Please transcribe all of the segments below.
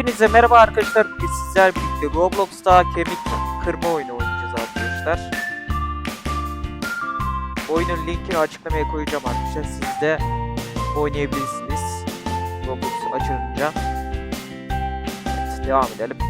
Hepinize merhaba arkadaşlar. Bugün sizler birlikte Roblox'ta kemik kırma oyunu oynayacağız arkadaşlar. Oyunun linkini açıklamaya koyacağım arkadaşlar. Siz de oynayabilirsiniz. Roblox açılınca. Evet, devam edelim.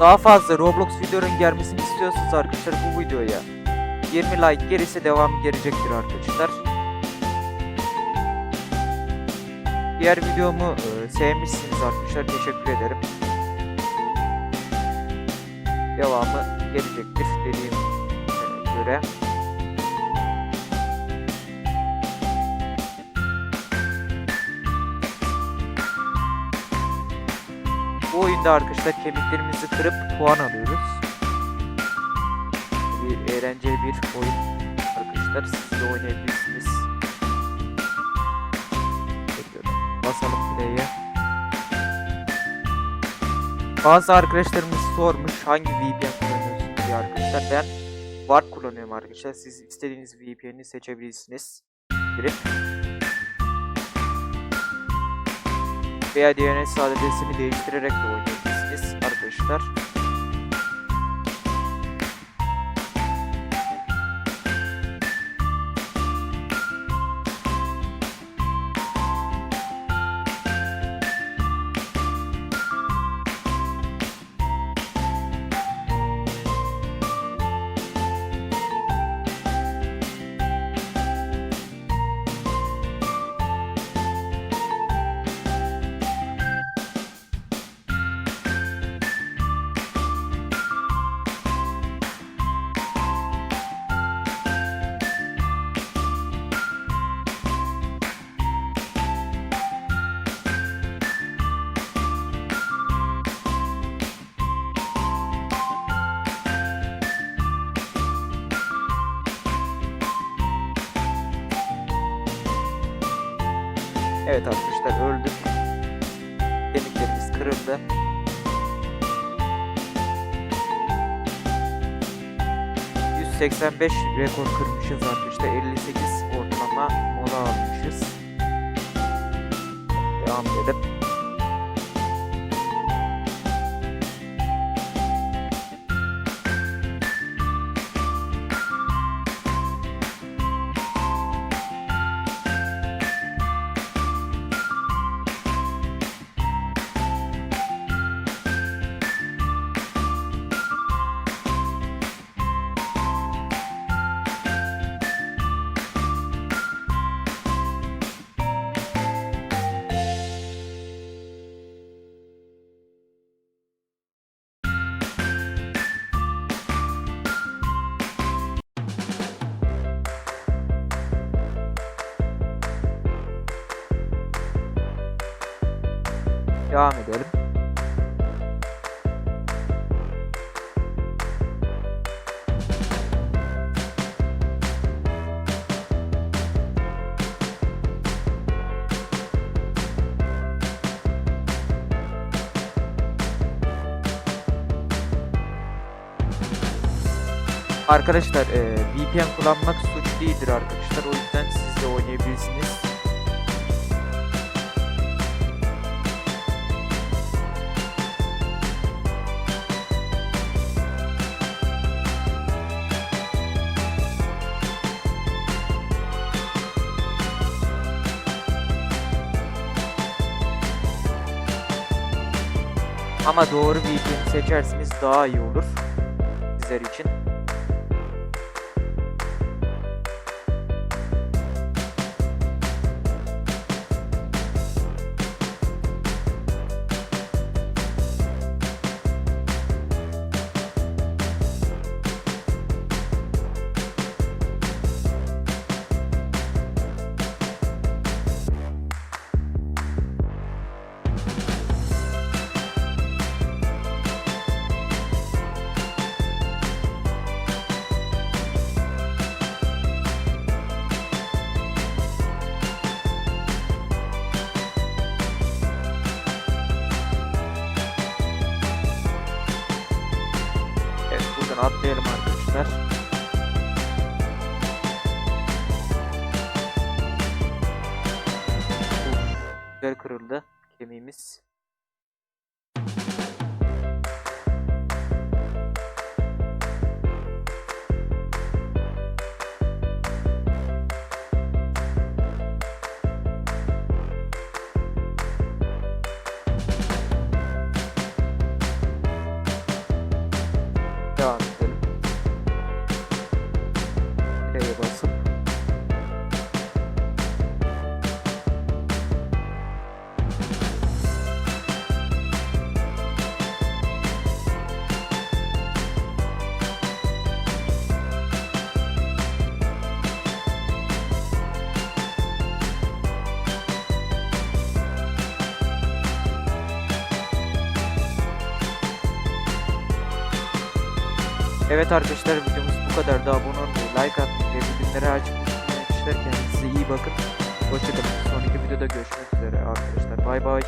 Daha fazla Roblox videoların gelmesini istiyorsanız arkadaşlar bu videoya 20 like gelirse devamı gelecektir arkadaşlar. Diğer videomu e, sevmişsiniz arkadaşlar. Teşekkür ederim. Devamı gelecektir dediğim göre. Bu oyunda arkadaşlar kemiklerimizi kırıp puan alıyoruz. Bir eğlenceli bir oyun arkadaşlar. Siz de oynayabilirsiniz. Bekliyorum. Basalım play'e. Bazı arkadaşlarımız sormuş hangi VPN kullanıyorsunuz diye arkadaşlar. Ben Warp kullanıyorum arkadaşlar. Siz istediğiniz VPN'i seçebilirsiniz. Girip veya DNS adresini değiştirerek de oynayabilirsiniz arkadaşlar. Evet arkadaşlar öldük. Kemiklerimiz kırıldı. ...185 rekor kırmışız arkadaşlar. 58 ortalama mola almışız. Devam edelim. Devam edelim. Arkadaşlar e, VPN kullanmak suç değildir arkadaşlar. O yüzden siz de oynayabilirsiniz. Ama doğru VPN seçerseniz daha iyi olur sizler için. Yavaştan atlayalım arkadaşlar. Güzel kırıldı kemiğimiz. Evet arkadaşlar videomuz bu kadar da abone olmayı, like atmayı ve bildirimleri açıp unutmayın arkadaşlar kendinize iyi bakın. Hoşçakalın. Sonraki videoda görüşmek üzere arkadaşlar. Bay bay.